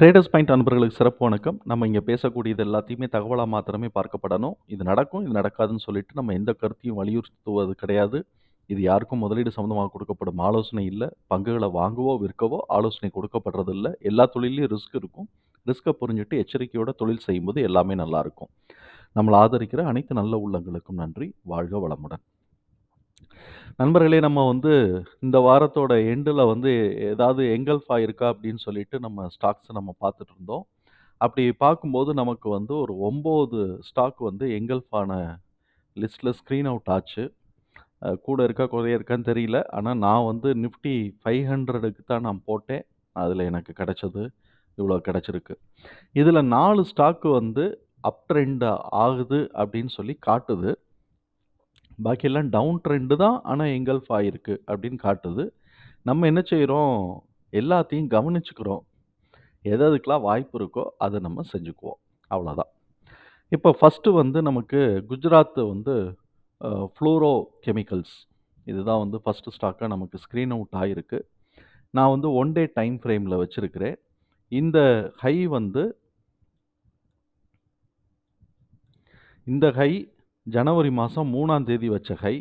Traders point அன்பர்களுக்கு சிறப்பு வணக்கம். நம்ம இங்கே பேசக்கூடியது எல்லாத்தையுமே தகவலாக மாத்திரமே பார்க்கப்படணும். இது நடக்கும், இது நடக்காதுன்னு சொல்லிட்டு நம்ம எந்த கருத்தையும் வலியுறுத்துவது கிடையாது. இது யாருக்கும் முதலீடு சம்மந்தமாக கொடுக்கப்படும் ஆலோசனை இல்லை பங்குகளை வாங்கவோ, விற்கவோ ஆலோசனை கொடுக்கப்படுறதில்ல. எல்லா தொழிலையும் ரிஸ்க் இருக்கும். ரிஸ்க்கை புரிஞ்சுட்டு எச்சரிக்கையோட தொழில் செய்யும்போது எல்லாமே நல்லாயிருக்கும் நம்மளை ஆதரிக்கிற அனைத்து நல்ல உள்ளங்களுக்கும் நன்றி. வாழ்க வளமுடன். நண்பர்களே நம்ம வந்து இந்த வாரத்தோட எண்டில் வந்து ஏதாவது எங்கல்ஃபா இருக்கா அப்படின்னு சொல்லிட்டு நம்ம ஸ்டாக்ஸை நம்ம பார்த்துட்டு இருந்தோம். அப்படி பார்க்கும்போது நமக்கு வந்து ஒரு ஒம்பது ஸ்டாக் வந்து எங்கல்ஃபான லிஸ்ட்டில் ஸ்க்ரீன் அவுட் ஆச்சு. கூட இருக்கா, குறைய இருக்கான்னு தெரியல. ஆனால் நான் வந்து நிஃப்டி 500க்கு தான் நான் போட்டேன். அதில் எனக்கு கிடைச்சது இவ்வளோ கிடைச்சிருக்கு. இதில் நாலு ஸ்டாக்கு வந்து அப் ட்ரெண்ட் ஆகுது அப்படின்னு சொல்லி காட்டுது. பாக்கியெல்லாம் டவுன் ட்ரெண்டு தான். ஆனால் எங்கல்ஃப் ஆகிருக்கு அப்படின்னு காட்டுது. நம்ம என்ன செய்கிறோம் எல்லாத்தையும் கவனிச்சுக்கிறோம். எது வாய்ப்பு இருக்கோ, அதை நம்ம செஞ்சுக்குவோம். அவ்வளோதான். இப்போ ஃபர்ஸ்ட்டு வந்து நமக்கு குஜராத் வந்து ஃப்ளூரோ கெமிக்கல்ஸ் இதுதான் வந்து ஃபஸ்ட்டு ஸ்டாக்காக நமக்கு ஸ்க்ரீன் அவுட் ஆகிருக்கு நான் வந்து ஒன் டே டைம் ஃப்ரேமில் வச்சுருக்கிறேன் இந்த ஹை வந்து இந்த ஹை ஜனவரி மாதம் மூணாம் தேதி வச்ச ஹை.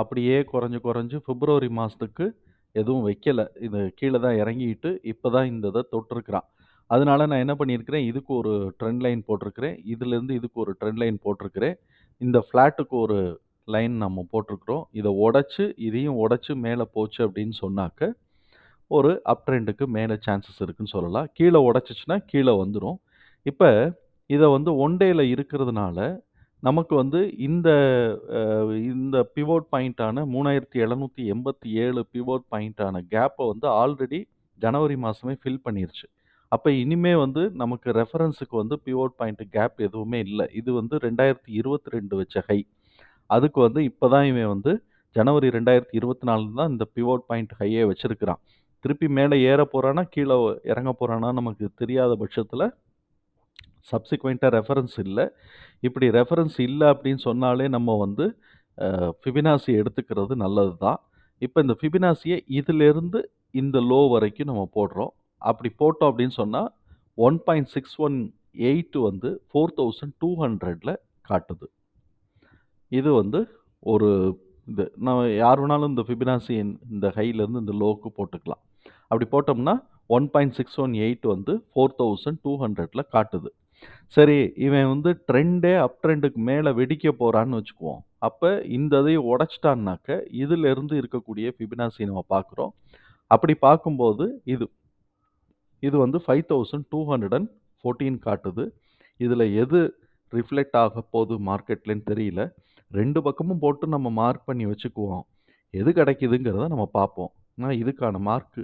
அப்படியே குறைஞ்சு குறைஞ்சு பிப்ரவரி மாதத்துக்கு எதுவும் வைக்கல. இது கீழே தான் இறங்கிட்டு, இப்போ தான் இந்த இதை தொட்டிருக்கிறான். அதனால நான் என்ன பண்ணியிருக்கிறேன், இதுக்கு ஒரு ட்ரெண்ட் லைன் போட்டிருக்கிறேன். இதுலேருந்து இதுக்கு ஒரு ட்ரெண்ட் லைன் போட்டிருக்கிறேன். இந்த ஃப்ளாட்டுக்கு ஒரு லைன் நம்ம போட்டிருக்கிறோம். இதை உடச்சி இதையும் உடச்சி மேலே போச்சு அப்படின்னு சொன்னாக்க, ஒரு அப் ட்ரெண்டுக்கு மேலே சான்சஸ் இருக்குன்னு சொல்லலாம். கீழே உடைச்சுச்சுன்னா கீழே வந்துடும் இப்போ இதை வந்து ஒன் டேயில் இருக்கிறதுனால, நமக்கு வந்து இந்த அ இந்த பிவோட் பாயிண்டான 3787 பிவோட் பாயிண்டான கேப்ப வந்து ஆல்ரெடி ஜனவரி மாசமே ஃபில் பண்ணிருச்சு. அப்ப இனிமே வந்து நமக்கு ரெஃபரன்ஸுக்கு வந்து பிவோட் பாயிண்ட் கேப் எதுவுமே இல்ல. இது வந்து 2022 வச்ச ஹை. அதுக்கு வந்து இப்ப தான் இவன் வந்து ஜனவரி 2024 தான் இந்த பிவோட் பாயிண்ட் ஹையே வச்சிருக்கிறான். திருப்பி மேல ஏறப் போறானா, கீழ இறங்கப் போறானா நமக்கு தெரியாத பட்சத்துல, சப்சிக்வெண்ட்டாக ரெஃபரன்ஸ் இல்லை இப்படி ரெஃபரன்ஸ் இல்லை அப்படின்னு சொன்னாலே நம்ம வந்து ஃபிபினாசி எடுத்துக்கிறது நல்லது தான். இப்போ இந்த ஃபிபினாசியை இதிலிருந்து இந்த லோ வரைக்கும் நம்ம போடுறோம். அப்படி போட்டோம் அப்படின்னு சொன்னால் one point six one eight வந்து 4200ல காட்டுது. இது வந்து ஒரு இது. நம்ம யார் வேணாலும் இந்த ஃபிபினாசியின் இந்த ஹையிலேருந்து இந்த லோவுக்கு போட்டுக்கலாம். அப்படி போட்டோம்னா 1.618 வந்து 4200ல காட்டுது. சரி, இவன் வந்து ட்ரெண்டே அப் ட்ரெண்டுக்கு மேல வெடிக்க போறான்னு வச்சுக்குவோம். அப்ப இந்த இதையும் உடைச்சுட்டான்னாக்க, இதிலிருந்து இருக்கக்கூடிய ஃபிபனாசிய நம்ம பார்க்குறோம். அப்படி பார்க்கும்போது இது இது வந்து 5214 காட்டுது. இதுல எது ரிஃப்ளெக்ட் ஆகப்போது மார்க்கெட்லன்னு தெரியல. 2 பக்கமும் போட்டு நம்ம மார்க் பண்ணி வச்சுக்குவோம். எது கிடைக்குதுங்கிறத நம்ம பார்ப்போம். நான் இதுக்கான மார்க்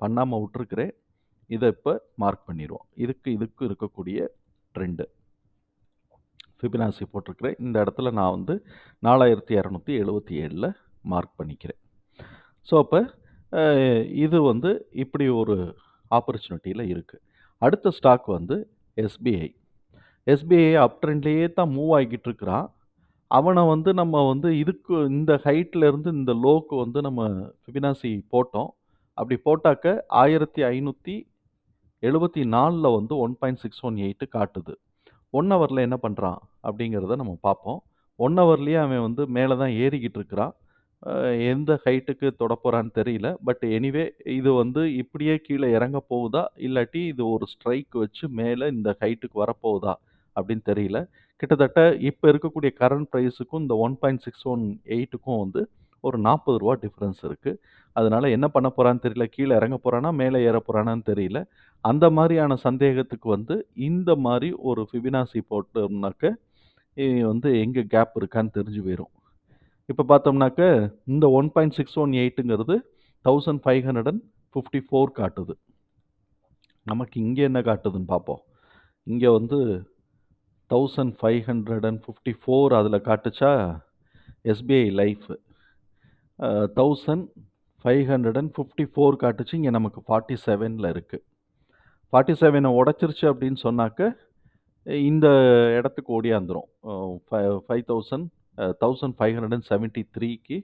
பண்ணாம விட்டுருக்கிறேன். இத இப்ப மார்க் பண்ணிருவோம். இதுக்கு இதுக்கும் இருக்கக்கூடிய ரெண்டு ஃபிபினாசி போட்டிருக்கிறேன். இந்த இடத்துல நான் வந்து 4277ல மார்க் பண்ணிக்கிறேன். ஸோ அப்போ இது வந்து இப்படி ஒரு ஆப்பர்ச்சுனிட்டியில் இருக்குது அடுத்த ஸ்டாக் வந்து எஸ்பிஐ. எஸ்பிஐ அப் ட்ரெண்ட்லேயே தான் மூவ் ஆகிக்கிட்டு இருக்கிறான். அவனை வந்து நம்ம வந்து இதுக்கு இந்த ஹைட்லேருந்து இந்த லோக்கு வந்து நம்ம ஃபிபினாசி போட்டோம். அப்படி போட்டாக்க ஆயிரத்தி ஐநூற்றி 1574ல வந்து 1.618 காட்டுது. ஒன் ஹவரில் என்ன பண்ணுறான் அப்படிங்கிறத நம்ம பார்ப்போம். ஒன் ஹவர்லேயே அவன் வந்து மேலே தான் ஏறிக்கிட்டு இருக்கிறான். எந்த ஹைட்டுக்கு தொடப்போகிறான்னு தெரியல. பட் எனிவே இது வந்து இப்படியே கீழே இறங்கப் போகுதா? இல்லாட்டி இது ஒரு ஸ்ட்ரைக் வச்சு மேலே இந்த ஹைட்டுக்கு வரப்போகுதா? அப்படின்னு தெரியல. கிட்டத்தட்ட இப்போ இருக்கக்கூடிய கரண்ட் ப்ரைஸுக்கும் இந்த 1.618க்கும் வந்து ஒரு நாற்பது ரூபா டிஃப்ரென்ஸ் இருக்குது அதனால் என்ன பண்ண போகிறான்னு தெரியல. கீழே இறங்க போகிறானா மேலே ஏறப் போகிறானான்னு தெரியல. அந்த மாதிரியான சந்தேகத்துக்கு வந்து இந்த மாதிரி ஒரு ஃபிபினாசி போட்டோம்னாக்க, வந்து எங்கே கேப் இருக்கான்னு தெரிஞ்சு போயிடும் இப்போ பார்த்தோம்னாக்க, இந்த 1.618ங்கிறது 1554 காட்டுது. நமக்கு இங்கே என்ன காட்டுதுன்னு பார்ப்போம். இங்கே வந்து thousand five hundred and fifty four அதில் காட்டுச்சா? SBI life thousand five hundred and fifty four காட்டுச்சு. இங்கே நமக்கு ஃபார்ட்டி செவனில் இருக்குது ஃபார்ட்டி செவனை உடச்சிருச்சு அப்படின்னு சொன்னாக்க, இந்த இடத்துக்கு ஓடியாந்துரும். அ ஃபை 5000 அ 1573க்கு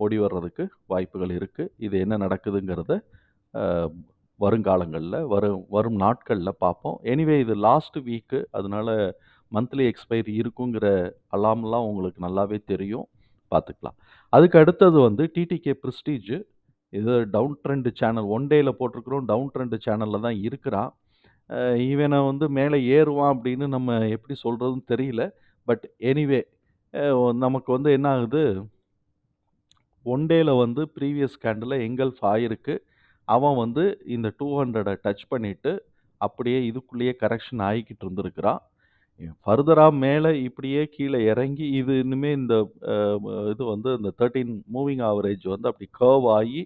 ஓடி வர்றதுக்கு வாய்ப்புகள் இருக்குது இது என்ன நடக்குதுங்கிறத வருங்காலங்களில் வரும் வரும் நாட்களில் பார்ப்போம். எனிவே இது லாஸ்ட் வீக்கு. அதனால மந்த்லி எக்ஸ்பைரி இருக்குங்கிற அலாம்லாம் உங்களுக்கு நல்லாவே தெரியும். பார்த்துக்கலாம். அதுக்கு அடுத்தது வந்து டிடிகே ப்ரிஸ்டீஜ் இது டவுன் ட்ரெண்டு சேனல். ஒன் டேயில் போட்டிருக்கிறோம். டவுன் ட்ரெண்டு சேனலில் தான் இருக்கிறான். இவனை வந்து மேலே ஏறுவான் அப்படின்னு நம்ம எப்படி சொல்கிறதுன்னு தெரியல. பட் எனிவே நமக்கு வந்து என்ன ஆகுது ஒன் டேயில் வந்து ப்ரீவியஸ் கேண்டில் எங்கல்ஃப் ஆயிருக்கு. அவன் வந்து இந்த 200 டச் பண்ணிவிட்டு அப்படியே இதுக்குள்ளேயே கரெக்ஷன் ஆகிக்கிட்டு இருந்திருக்கிறான். ஃபர்தரா மேல இப்படியே கீழே இறங்கி இது இனிமே இந்த அ இது வந்து இந்த 13 மூவிங் ஆவரேஜ் வந்து அப்படி கர்வ் ஆயி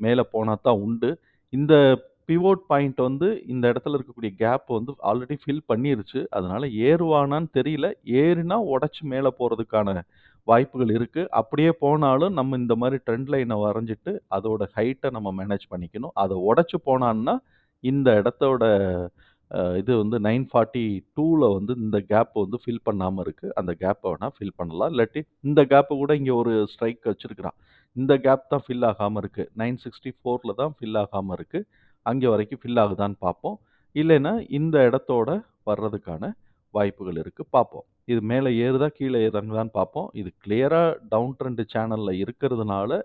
மேல போனா தான் உண்டு. இந்த பிவோட் பாயிண்ட் வந்து இந்த இடத்துல இருக்கக்கூடிய கேப் வந்து ஆல்ரெடி ஃபில் பண்ணிருச்சு. அதனால ஏறுவானான்னு தெரியல. ஏறினா உடைச்சு மேல போறதுக்கான வாய்ப்புகள் இருக்கு. அப்படியே போனாலும் நம்ம இந்த மாரி ட்ரெண்ட் லைன வரைஞ்சிட்டு, அதோட ஹைட்ட நம்ம மேனேஜ் பண்ணிக்கணும். அத உடைச்சு போனான்னா, இந்த இடத்தோட இது வந்து 942ல வந்து இந்த கேப் வந்து ஃபில் பண்ணாமல் இருக்குது அந்த கேப்பை வேணால் ஃபில் பண்ணலாம். இல்லாட்டி இந்த கேப்பை கூட இங்கே ஒரு ஸ்ட்ரைக் வச்சுருக்கிறான் இந்த கேப் தான் ஃபில் ஆகாமல் இருக்குது நைன் சிக்ஸ்டி ஃபோரில் தான் ஃபில் ஆகாமல் இருக்குது அங்கே வரைக்கும் ஃபில் ஆகுதான்னு பார்ப்போம். இல்லைன்னா இந்த இடத்தோட வர்றதுக்கான வாய்ப்புகள் இருக்குது பார்ப்போம். இது மேலே ஏறுதா, கீழே இறங்குதான்னு பார்ப்போம். இது கிளியராக டவுன் ட்ரெண்ட் சேனலில் இருக்கிறதுனால,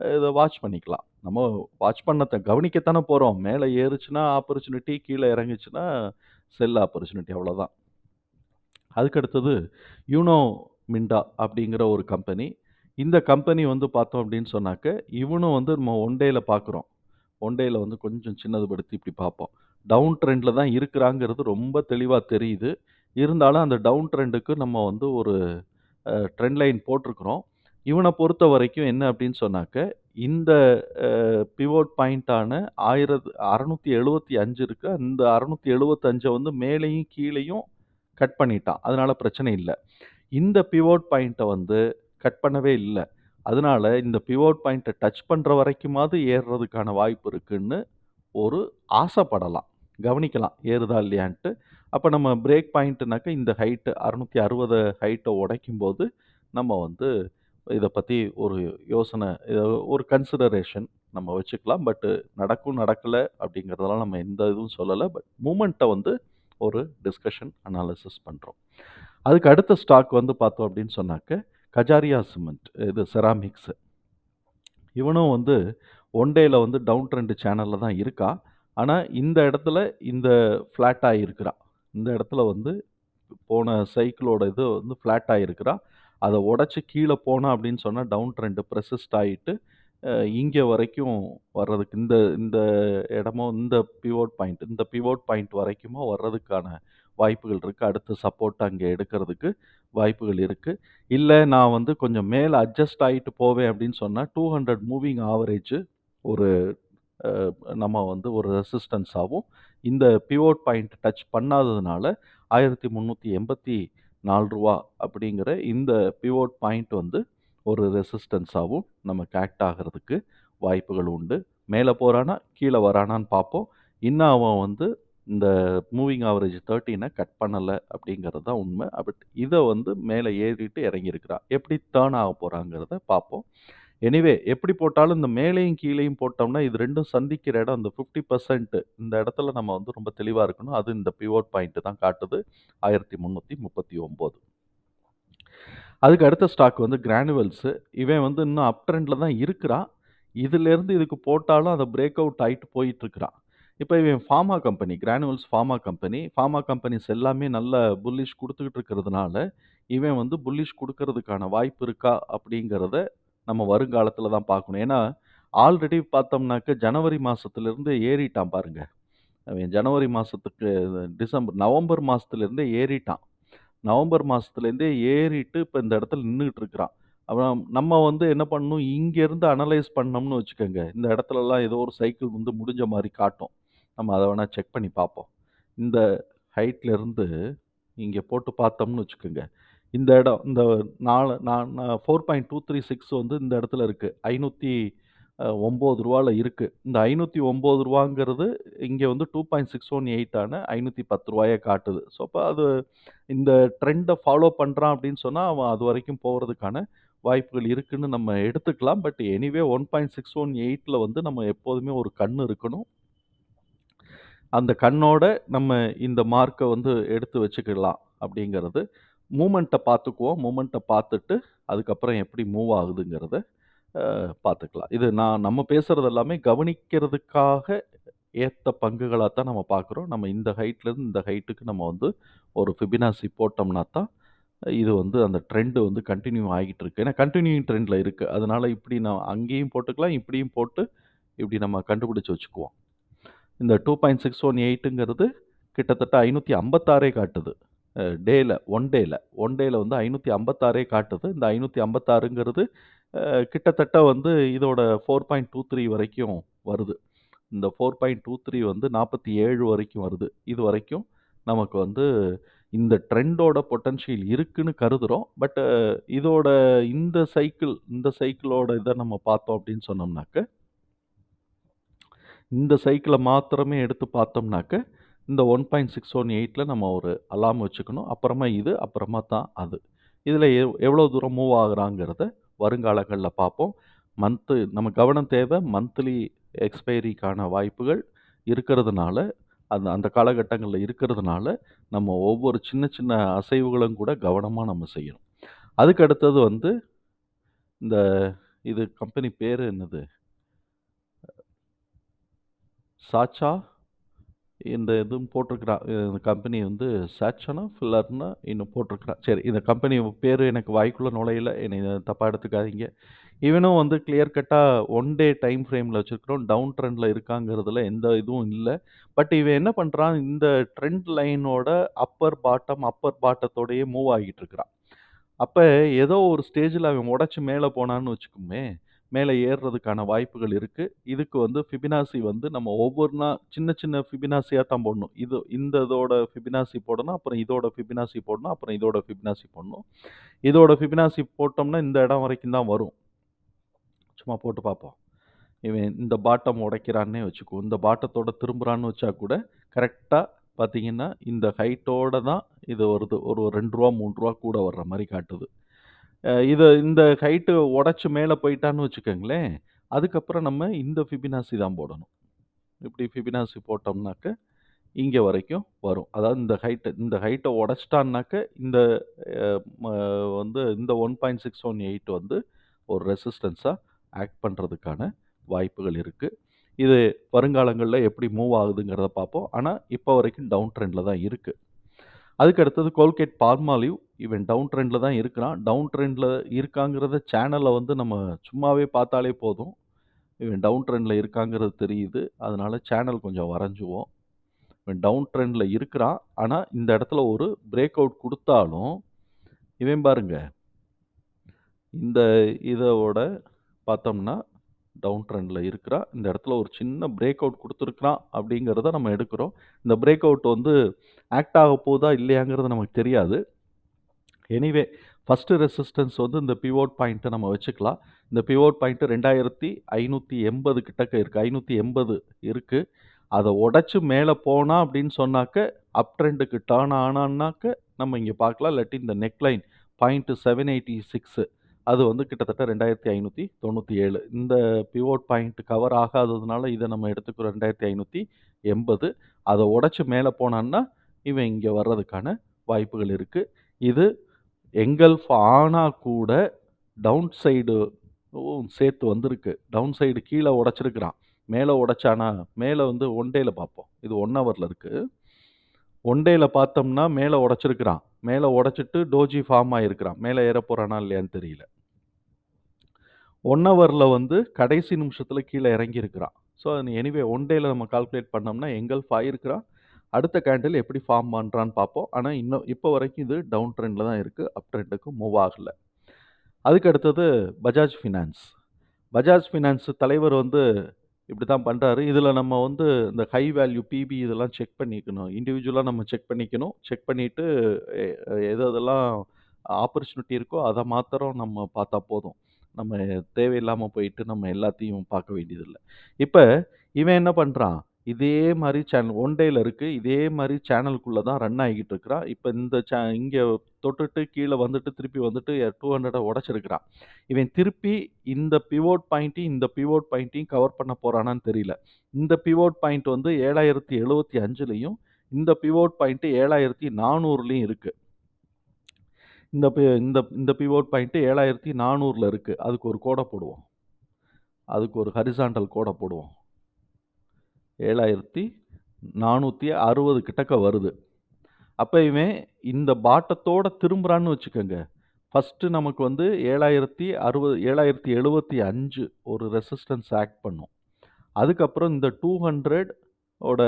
இதை வாட்ச் பண்ணிக்கலாம். நம்ம வாட்ச் பண்ணத்தை கவனிக்கத்தானே போகிறோம் மேலே ஏறுச்சுன்னா ஆப்பர்ச்சுனிட்டி, கீழே இறங்குச்சுன்னா செல் ஆப்பர்ச்சுனிட்டி அவ்வளோதான். அதுக்கு அடுத்தது யூனோ மிண்டா அப்படிங்கிற ஒரு கம்பெனி. இந்த கம்பெனி வந்து பார்த்தோம் அப்படின்னு சொன்னாக்க, இவனும் வந்து நம்ம ஒன் டேயில் பார்க்குறோம். ஒன் டேயில் வந்து கொஞ்சம் சின்னதுபடுத்தி இப்படி பார்ப்போம். டவுன் ட்ரெண்டில் தான் இருக்கிறாங்கிறது ரொம்ப தெளிவாக தெரியுது. இருந்தாலும் அந்த டவுன் ட்ரெண்டுக்கு நம்ம வந்து ஒரு ட்ரெண்ட் லைன் போட்டிருக்கிறோம். இவன பொறுத்த வரைக்கும் என்ன அப்படின்னு சொன்னாக்க, இந்த அ பிவோட் பாயிண்டான 1675 இருக்கு. அந்த 675 வந்து மேலேயும், கீழேயும் கட் பண்ணிட்டான். அதனால பிரச்சனை இல்ல. இந்த பிவோட் பாயிண்ட்ட வந்து கட் பண்ணவே இல்ல. அதனால இந்த பிவோட் பாயிண்ட்ட டச் பண்ற வரைக்குமாவது ஏறுறதுக்கான வாய்ப்பு இருக்குன்னு ஒரு ஆசைப்படலாம். கவனிக்கலாம். ஏறுதா இல்லையான்ட்டு. அப்ப நம்ம பிரேக் பாயிண்ட்னாக்க இந்த ஹைட் 660 ஹைட்ட உடைக்கும்போது, நம்ம வந்து இதை பற்றி ஒரு யோசனை ஒரு கன்சிடரேஷன் நம்ம வச்சுக்கலாம். பட் நடக்கும், நடக்கல அப்படிங்கிறதெல்லாம் நம்ம எந்த இதுவும் சொல்லலை. பட் மூமெண்ட்டை வந்து ஒரு டிஸ்கஷன், அனாலிசிஸ் பண்ணுறோம் அதுக்கு அடுத்த ஸ்டாக் வந்து பார்த்தோம் அப்படின்னு சொன்னாக்க, கஜாரியா சிமெண்ட். இது செராமிக்ஸு இவனும் வந்து ஒன் டேல வந்து டவுன் ட்ரெண்ட் சேனலில் தான் இருக்கா. ஆனால் இந்த இடத்துல இந்த ஃப்ளாட்டாக இருக்கிறான் இந்த இடத்துல வந்து போன சைக்கிளோட இது வந்து ஃப்ளாட்டாக இருக்கிறான் அதை உடச்சி கீழே போனால் அப்படின்னு சொன்னால் டவுன் ட்ரெண்டு ப்ரெசிஸ்ட் ஆகிட்டு இங்கே வரைக்கும் வர்றதுக்கு இந்த இந்த இடமும் இந்த பிவோட் பாயிண்ட் இந்த பிவோட் பாயிண்ட் வரைக்குமோ வர்றதுக்கான வாய்ப்புகள் இருக்குது அடுத்து சப்போர்ட் அங்கே எடுக்கிறதுக்கு வாய்ப்புகள் இருக்குது இல்லை நான் வந்து கொஞ்சம் மேலே அட்ஜஸ்ட் ஆகிட்டு போவேன் அப்படின்னு சொன்னால் டூ ஹண்ட்ரட் மூவிங் ஆவரேஜ் ஒரு நம்ம வந்து ஒரு ரெசிஸ்டன்ஸாகவும் இந்த பிவோட் பாயிண்ட் டச் பண்ணாததுனால நாலு ரூபா அப்படிங்கிற இந்த பிவோட் பாயிண்ட் வந்து ஒரு ரெசிஸ்டன்ஸாகவும் நமக்கு ஆக்ட் ஆகிறதுக்கு வாய்ப்புகள் உண்டு. மேலே போகிறானா கீழே வரானான்னு பார்ப்போம். இன்னும் அவன் வந்து இந்த மூவிங் ஆவரேஜ் 13 கட் பண்ணலை அப்படிங்கிறது தான் உண்மை. பட் இதை வந்து மேலே ஏறிட்டு இறங்கியிருக்கிறான். எப்படி டேர்ன் ஆக போகிறாங்கிறத பார்ப்போம். எனிவே எப்படி போட்டாலும் இந்த மேலேயும், கீழேயும் போட்டோம்னா, இது 2ம் சந்திக்கிற இடம் இந்த 50% இந்த இடத்துல நம்ம வந்து ரொம்ப தெளிவா இருக்கணும். அது இந்த பிவோட் பாயிண்ட் தான் காட்டுது. 1339. அதுக்கு அடுத்த ஸ்டாக் வந்து கிரானுவல்ஸு இவன் வந்து இன்னும் அப் ட்ரெண்ட்ல தான் இருக்கிறான். இதிலேருந்து இதுக்கு போட்டாலும் அதை பிரேக் அவுட் ஆயிட்டு போயிட்டுருக்கிறான் இப்போ இப்ப இவன் pharma company, granules pharma company. Pharma companies எல்லாமே நல்ல புல்லிஷ் குடுத்துக்கிட்டு இருக்கிறதுனால, இவன் வந்து புல்லிஷ் கொடுக்கறதுக்கான வாய்ப்பு இருக்கா அப்படிங்கிறத நம்ம வருங்காலத்தில் தான் பார்க்கணும். ஏன்னா, ஆல்ரெடி பார்த்தோம்னாக்க ஜனவரி மாதத்துலேருந்து ஏறிட்டான் பாருங்க. அவன் ஜனவரி மாதத்துக்கு டிசம்பர் நவம்பர் மாதத்துலேருந்தே ஏறிட்டான். நவம்பர் மாதத்துலேருந்தே ஏறிட்டு இப்போ இந்த இடத்துல நின்னுகிட்டு இருக்கிறான். அப்புறம் நம்ம வந்து என்ன பண்ணணும், இங்கேருந்து அனலைஸ் பண்ணோம்னு வச்சுக்கோங்க. இந்த இடத்துலலாம் ஏதோ ஒரு சைக்கிள் வந்து முடிஞ்ச மாதிரி காட்டும். நம்ம அதை வேணா செக் பண்ணி பார்ப்போம். இந்த ஹைட்லேருந்து இங்கே போட்டு பார்த்தோம்னு வச்சுக்கோங்க. இந்த இடம் இந்த நாலு நான் நான் 4.236 வந்து இந்த இடத்துல இருக்குது ஐநூற்றி ஒம்பது ரூபாவில் இருக்குது இந்த ஐநூற்றி ஒம்பது ரூபாங்கிறது இங்கே வந்து டூ பாயிண்ட் சிக்ஸ் ஒன் எயிட்டான ஐநூற்றி பத்து ரூபாயை காட்டுது. ஸோ, அப்போ அது இந்த ட்ரெண்டை ஃபாலோ பண்ணுறான் அப்படின்னு சொன்னால் அவன் அது வரைக்கும் போகிறதுக்கான வாய்ப்புகள் இருக்குதுன்னு நம்ம எடுத்துக்கலாம். பட் எனிவே 1.618ல வந்து நம்ம எப்போதுமே ஒரு கண் இருக்கணும். அந்த கண்ணோட நம்ம இந்த மார்க்கை வந்து எடுத்து வச்சுக்கலாம் அப்படிங்கிறது. மூமெண்ட்டை பார்த்துக்குவோம். மூமெண்ட்டை பார்த்துட்டு, அதுக்கப்புறம் எப்படி மூவ் ஆகுதுங்கிறத பார்த்துக்கலாம். இது நான் நம்ம பேசுகிறது எல்லாமே கவனிக்கிறதுக்காக ஏற்ற பங்குகளாக தான் நம்ம பார்க்குறோம். நம்ம இந்த ஹைட்லேருந்து இந்த ஹைட்டுக்கு நம்ம வந்து ஒரு ஃபிபினாசி போட்டோம்னா தான், இது வந்து அந்த ட்ரெண்டு வந்து கண்டினியூ ஆகிட்டு இருக்கு. ஏன்னா கன்டினியூயிங் ட்ரெண்டில் இருக்குது அதனால் இப்படி நான் அங்கேயும் போட்டுக்கலாம், இப்படியும் போட்டு இப்படி நம்ம கண்டுபிடிச்சி வச்சுக்குவோம். இந்த 2.618ங்கிறது கிட்டத்தட்ட 556 காட்டுது. அ டேல, 1 டேல 1 டேல வந்து 556 காட்டுது. இந்த ஐநூற்றி ஐம்பத்தாறுங்கிறது கிட்டத்தட்ட வந்து இதோட 4.23 வரைக்கும் வருது. இந்த 4.23 வந்து 47 வரைக்கும் வருது. இது வரைக்கும் நமக்கு வந்து இந்த ட்ரெண்டோட பொட்டன்ஷியல் இருக்குன்னு கருதுகிறோம் பட் இதோட இந்த சைக்கிள் இந்த சைக்கிளோட இதை நம்ம பார்த்தோம் அப்படின்னு சொன்னோம்னாக்க இந்த சைக்கிளை மாத்திரமே எடுத்து பார்த்தோம்னாக்க, இந்த 1.618ல நம்ம ஒரு அலாம் வச்சுக்கணும். அப்புறமா இது, அப்புறமா தான் அது. இதில் எவ் எவ்வளோ தூரம் மூவ் ஆகுறாங்கிறத வருங்காலங்களில் பார்ப்போம். மந்த்து நம்ம கவனம் தேவை மந்த்லி எக்ஸ்பைரிக்கான வாய்ப்புகள் இருக்கிறதுனால, அந்த அந்த காலகட்டங்களில் இருக்கிறதுனால, நம்ம ஒவ்வொரு சின்ன சின்ன அசைவுகளும் கூட கவனமாக நம்ம செய்யணும். அதுக்கு அடுத்தது வந்து இந்த இது கம்பெனி பேர் என்னது? சாச்சா இந்த இதுவும் போட்டிருக்கிறான். இந்த கம்பெனி வந்து சாட்சனா, ஃபில்லர்னா இன்னும் போட்டிருக்கிறான். சரி இந்த கம்பெனி பேர் எனக்கு வாய்க்குள்ளே நுழையல. என்னை தப்பாக எடுத்துக்காதீங்க. இவனும் வந்து கிளியர் கட்டாக ஒன் டே டைம் ஃப்ரேமில் வச்சுருக்கிறோம் டவுன் ட்ரெண்டில் இருக்காங்கிறதுல எந்த இதுவும் இல்லை பட் இவன் என்ன பண்ணுறான் இந்த ட்ரெண்ட் லைனோட அப்பர் பாட்டம், அப்பர் பாட்டத்தோடையே மூவ் ஆகிட்டு இருக்கிறான். அப்போ ஏதோ ஒரு ஸ்டேஜில் அவன் உடச்சி மேலே போனான்னு வச்சுக்கோமே, மேலே ஏறுறதுக்கான வாய்ப்புகள் இருக்குது இதுக்கு வந்து ஃபிபினாசி வந்து நம்ம ஒவ்வொன்னா சின்ன சின்ன ஃபிபினாசியாக தான் போடணும். இது இந்த இதோட ஃபிபினாசி போடணும். அப்புறம் இதோட ஃபிபினாசி போடணும். அப்புறம் இதோட ஃபிபினாசி போடணும். இதோட ஃபிபினாசி போட்டோம்னா இந்த இடம் வரைக்கும் தான் வரும். சும்மா போட்டு பார்ப்போம். இவன் இந்த பாட்டம் உடைக்கிறான்னே வச்சுக்குவோம். இந்த பாட்டத்தோட திரும்புகிறான்னு வச்சா கூட, கரெக்டாக பார்த்தீங்கன்னா, இந்த ஹைட்டோட தான் இது வருது. ஒரு ரெண்டு ரூபா மூணு ரூபா கூட வர்ற மாதிரி காட்டுது. அ இத இந்த ஹைட்டு உடைச்சு மேல போயிட்டான்னு வச்சுக்கங்களேன், அதுக்கப்புறம் நம்ம இந்த ஃபிபனாசி தான் போடணும். இப்படி ஃபிபனாசி போட்டோம்னாக்க, இங்க வரைக்கும் வரும். அதாவது இந்த ஹைட் இந்த ஹைட்ட உடைச்சிட்டான்னாக்க, இந்த அ ம வந்து இந்த 1.618 வந்து ஒரு ரெசிஸ்டன்ஸா ஆக்ட் பண்றதுக்கான வாய்ப்புகள் இருக்கு. இது வருங்காலங்கள்ல எப்படி மூவ் ஆகுதுங்கிறத பார்ப்போம். ஆனா, இப்ப வரைக்கும் டவுன் ட்ரெண்ட்ல தான் இருக்கு. அதுக்கு அடுத்தது கோல்கேட்-பார்மாலிவ் இவன் டவுன் ட்ரெண்டில் தான் இருக்கிறான். டவுன் ட்ரெண்டில் இருக்காங்கிறத சேனலை வந்து நம்ம சும்மாவே பார்த்தாலே போதும். இவன் டவுன் ட்ரெண்டில் இருக்காங்கிறது தெரியுது. அதனால் சேனல் கொஞ்சம் வரைஞ்சுவோம். இவன் டவுன் ட்ரெண்டில் இருக்கிறான். ஆனால் இந்த இடத்துல ஒரு பிரேக் அவுட் கொடுத்தாலும் இவன் பாருங்க. இந்த இதோட பார்த்தோம்னா, டவுன் ட்ரெண்டில் இருக்கிறான். இந்த இடத்துல ஒரு சின்ன பிரேக் அவுட் கொடுத்துருக்குறான் அப்படிங்கிறத நம்ம எடுக்கிறோம். இந்த பிரேக் அவுட் வந்து ஆக்ட் ஆக போதா இல்லையாங்கிறது நமக்கு தெரியாது. எனிவே ஃபஸ்ட்டு ரெசிஸ்டன்ஸ் வந்து இந்த பிவோட் பாயிண்ட்டை நம்ம வச்சுக்கலாம். இந்த பிவோட் பாயிண்ட் 2580 கிட்டக்க இருக்குது ஐநூற்றி எண்பது இருக்குது அதை உடச்சி மேலே போனால் அப்படின்னு சொன்னாக்க, அப் ட்ரெண்டுக்கு டேர்ன் ஆனான்னாக்க, நம்ம இங்கே பார்க்கலாம். இல்லாட்டி இந்த neckline point seven eighty six அது வந்து கிட்டத்தட்ட 2597 இந்த பிவோட் பாயிண்ட் கவர் ஆகாததுனால, இதை நம்ம எடுத்துக்கிறோம். ரெண்டாயிரத்தி ஐநூற்றி எண்பது. அதை உடச்சி மேலே போனான்னா, இவன் இங்கே வர்றதுக்கான வாய்ப்புகள் இருக்குது இது எங்கல்ஃப் ஆனால் கூட, டவுன் சைடு சேர்த்து வந்திருக்கு. டவுன் சைடு கீழே உடைச்சிருக்கிறான். மேலே உடைச்சானா? மேலே வந்து ஒன் டேயில் பார்ப்போம். இது ஒன் ஹவரில் இருக்குது ஒன் டேயில் பார்த்தோம்னா, மேலே உடச்சிருக்கிறான் மேலே உடைச்சிட்டு டோஜி ஃபார்ம் ஆகிருக்கிறான் மேலே ஏற போகிறானா இல்லையான்னு தெரியல. ஒன் ஹவரில் வந்து கடைசி நிமிஷத்தில் கீழே இறங்கியிருக்கிறான். ஸோ எனிவே ஒன் டேயில் நம்ம கால்குலேட் பண்ணோம்னா, எங்கல்ஃப் ஆகிருக்கிறான் அடுத்த கேண்டில் எப்படி ஃபார்ம் பண்ணுறான்னு பார்ப்போம். ஆனால் இன்னும் இப்போ வரைக்கும் இது டவுன் ட்ரெண்டில் தான் இருக்குது அப் ட்ரெண்டுக்கு மூவ் ஆகலை அதுக்கு அடுத்தது பஜாஜ் ஃபினான்ஸ். பஜாஜ் ஃபினான்ஸ் தலைவர் வந்து இப்படி தான் பண்ணுறாரு இதில் நம்ம வந்து இந்த ஹை வேல்யூ பிபி இதெல்லாம் செக் பண்ணிக்கணும். இண்டிவிஜுவலாக நம்ம செக் பண்ணிக்கணும். செக் பண்ணிவிட்டு எது அதெல்லாம் ஆப்பர்ச்சுனிட்டி இருக்கோ, அதை மாத்திரம் நம்ம பார்த்தா போதும். நம்ம தேவையில்லாமல் போயிட்டு நம்ம எல்லாத்தையும் பார்க்க வேண்டியதில்லை இப்போ இவன் என்ன பண்ணுறான் இதே மாதிரி சேனல் ஒன் டேல இருக்கு. இதே மாதிரி சேனலுக்குள்ள தான் ரன் ஆகிட்டு இருக்கிறான். இப்ப இந்த சே இங்க தொட்டுட்டு கீழ வந்துட்டு, திருப்பி வந்துட்டு 200 உடைச்சிருக்கிறான். இவன் திருப்பி இந்த பிவோட் பாயிண்ட்டையும், இந்த பிவோட் பாயிண்ட்டையும் கவர் பண்ண போறானான்னு தெரியல. இந்த பிவோட் பாயிண்ட் வந்து 7075லயும், இந்த பிவோட் பாயிண்ட் 7400லயும் இருக்கு. இந்த பி இந்த இந்த பிவோட் பாயிண்ட் 7400ல இருக்கு. அதுக்கு ஒரு கோட போடுவோம். அதுக்கு ஒரு ஹரிசாண்டல் கோட போடுவோம். 7460 கிட்டக்க வருது. அப்பயுமே இந்த பாட்டத்தோட திரும்புகிறான்னு வச்சுக்கோங்க ஃபர்ஸ்ட்டு நமக்கு வந்து 7060 7075 ஒரு ரெசிஸ்டன்ஸ் ஆக்ட் பண்ணும். அதுக்கப்புறம் இந்த 200 ஓட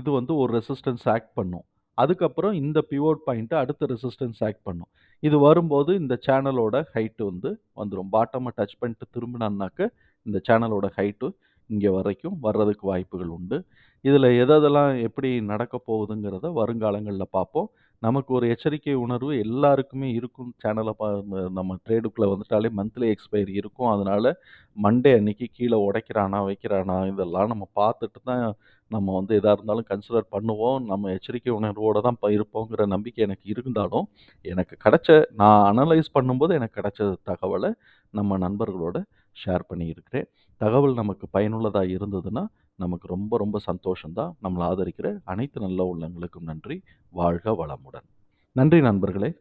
இது வந்து ஒரு ரெசிஸ்டன்ஸ் ஆக்ட் பண்ணும். அதுக்கப்புறம் இந்த பிவோட் பாயிண்ட்டை அடுத்த ரெசிஸ்டன்ஸ் ஆக்ட் பண்ணும். இது வரும்போது இந்த சேனலோட ஹைட்டு வந்து வந்துடும் பாட்டமாக டச் பண்ணிட்டு திரும்பினான்னாக்க இந்த சேனலோட ஹைட்டு இங்கே வரைக்கும் வர்றதுக்கு வாய்ப்புகள் உண்டு. இதில் எதெதெல்லாம் எப்படி நடக்கப் போகுதுங்கிறத வருங்காலங்களில் பார்ப்போம். நமக்கு ஒரு எச்சரிக்கை உணர்வு எல்லாருக்குமே இருக்கும். சேனலை பா நம்ம ட்ரேடுக்குள்ள வந்துட்டாலே மந்த்லி எக்ஸ்பைரி இருக்கும். அதனால் மண்டே அன்னைக்கு கீழே உடைக்கிறானா, வைக்கிறானா இதெல்லாம் நம்ம பார்த்துட்டு தான் நம்ம வந்து எதாக இருந்தாலும் கன்சிடர் பண்ணுவோம். நம்ம எச்சரிக்கை உணர்வோடு தான் இருப்போங்கிற நம்பிக்கை எனக்கு இருந்தாலும், எனக்கு கிடைச்ச நான் அனலைஸ் பண்ணும்போது எனக்கு கிடைச்ச தகவலை நம்ம நண்பர்களோட ஷேர் பண்ணியிருக்கிறேன். தகவல் நமக்கு பயனுள்ளதாக இருந்ததுன்னா, நமக்கு ரொம்ப ரொம்ப சந்தோஷம் தான். ஆதரிக்கிற அனைத்து நல்ல உள்ளங்களுக்கும் நன்றி. வாழ்க வளமுடன். நன்றி நண்பர்களே.